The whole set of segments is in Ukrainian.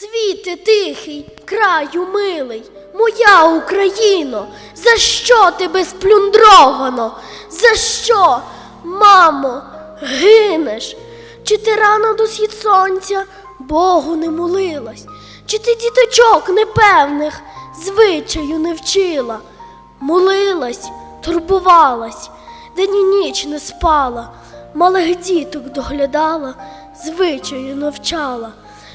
Світи тихий, краю милий, моя Україно, за що тебе сплюндровано? За що, мамо, гинеш? Чи ти рано до схід сонця Богу не молилась? Чи ти діточок непевних звичаю не вчила? Молилась, турбувалась, день і ніч не спала, малих діток доглядала, звичаю навчала.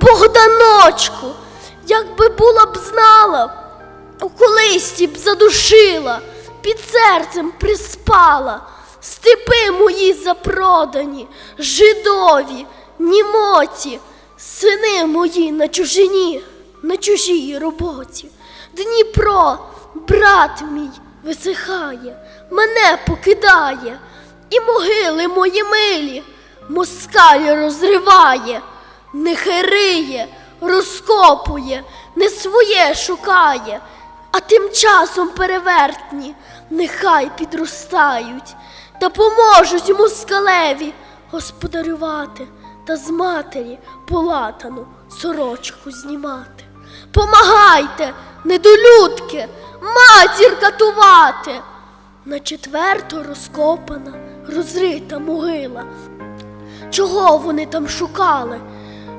Богданочку, якби була б знала, у колисті б задушила, під серцем приспала, степи мої запродані, жидові, німоті, сини мої на чужині, на чужій роботі. Дніпро, брат мій, висихає, мене покидає, і могили мої милі, москаль розриває, нехай риє, розкопує, не своє шукає, а тим часом перевертні нехай підростають та поможуть москалеві господарювати та з матері полатану сорочку знімати. Помагайте, недолюдки, матір катувати. На четверто розкопана, розрита могила. Чого вони там шукали?